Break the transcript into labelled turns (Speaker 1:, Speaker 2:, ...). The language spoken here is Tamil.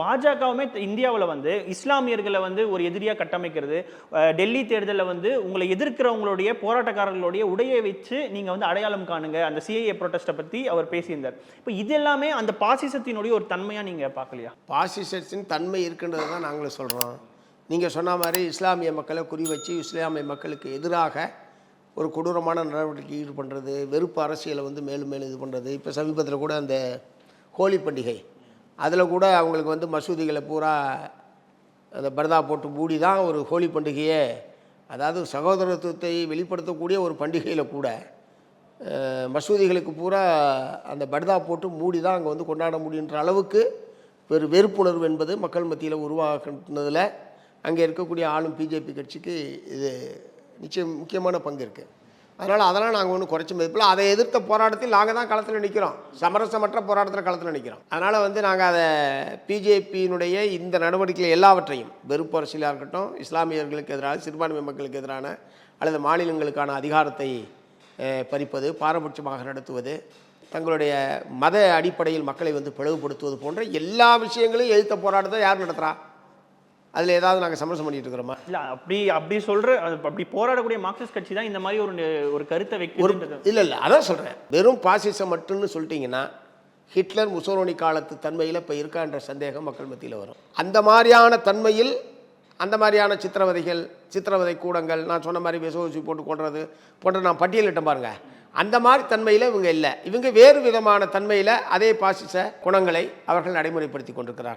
Speaker 1: பாஜகவுமே இந்தியாவில் வந்து இஸ்லாமியர்களை வந்து ஒரு எதிரியாக கட்டமைக்கிறது. டெல்லி தேர்தலில் வந்து உங்களை எதிர்க்கிறவங்களுடைய போராட்டக்காரர்களுடைய உடையை வச்சு நீங்கள் வந்து அடையாளம் காணுங்க. அந்த சிஐஏ ப்ரொட்டஸ்ட்டை பற்றி அவர் பேசியிருந்தார். இப்போ இது எல்லாமே அந்த பாசிசத்தினுடைய ஒரு தன்மையாக நீங்கள் பார்க்கலையா?
Speaker 2: பாசிசத்தின் தன்மை இருக்குன்றது தான் நாங்களும் சொல்கிறோம் நீங்கள் சொன்ன மாதிரி இஸ்லாமிய மக்களை குறி வச்சு இஸ்லாமிய மக்களுக்கு எதிராக ஒரு கொடூரமான நடவடிக்கை ஈடுபடுறது வெறுப்பு அரசியலை வந்து மேலும் மேலும் இது பண்ணுறது இப்போ சமீபத்தில் கூட அந்த ஹோலி பண்டிகை அதில் கூட அவங்களுக்கு வந்து மசூதிகளை பூரா அந்த பர்தா போட்டு மூடி தான் ஒரு ஹோலி பண்டிகையே அதாவது சகோதரத்துவத்தை வெளிப்படுத்தக்கூடிய ஒரு பண்டிகையில் கூட மசூதிகளுக்கு பூரா அந்த பர்தா போட்டு மூடி தான் அங்கே வந்து கொண்டாட முடியுன்ற அளவுக்கு ஒரு வெறுப்புணர்வு என்பது மக்கள் மத்தியில் உருவாக்குனதில் அங்கே இருக்கக்கூடிய ஆளும் பிஜேபி கட்சிக்கு இது நிச்சயம் முக்கியமான பங்கு இருக்குது அதனால் அதெல்லாம் நாங்கள் ஒன்றும் குறைச்சி மதிப்பில். அதை எதிர்த்த போராட்டத்தில் நாங்கள் தான் களத்தில் நிற்கிறோம் சமரசமற்ற போராட்டத்தில் களத்தில் நிற்கிறோம் அதனால் வந்து நாங்கள் அதை பிஜேபியினுடைய இந்த நடவடிக்கைகள் எல்லாவற்றையும் வெறுப்பு அரசியலாக இருக்கட்டும் இஸ்லாமியர்களுக்கு எதிராக சிறுபான்மை மக்களுக்கு எதிரான அல்லது மாநிலங்களுக்கான அதிகாரத்தை பறிப்பது பாரபட்சமாக நடத்துவது தங்களுடைய மத அடிப்படையில் மக்களை வந்து பிளவுபடுத்துவது போன்ற எல்லா விஷயங்களையும் எழுத்த போராட்டத்தை யார் நடத்துகிறா அதில் ஏதாவது நாங்கள் சமரசம் பண்ணிட்டு இருக்கிறோமா?
Speaker 1: இல்லை அப்படி அப்படி சொல்கிற அப்படி போராடக்கூடிய மார்க்சிஸ்ட் கட்சி தான் இந்த மாதிரி ஒரு ஒரு கருத்தை வைக்கிறது
Speaker 2: இல்லை இல்லை அதான் சொல்கிறேன் வெறும் பாசிசம் மட்டும்னு சொல்லிட்டீங்கன்னா ஹிட்லர் முசோரோனி காலத்து தன்மையில் இப்போ இருக்கான்ற சந்தேகம் மக்கள் மத்தியில் வரும். அந்த மாதிரியான தன்மையில் அந்த மாதிரியான சித்திரவதைகள் சித்திரவதை கூடங்கள் நான் சொன்ன மாதிரி விசவசி போட்டு கொள்வது போன்ற நான் பட்டியலிட்டேன் பாருங்க. அந்த மாதிரி தன்மையில் இவங்க இல்லை. இவங்க வேறு விதமான தன்மையில் அதே பாசிச குணங்களை அவர்கள் நடைமுறைப்படுத்தி கொண்டிருக்கிறார்கள்.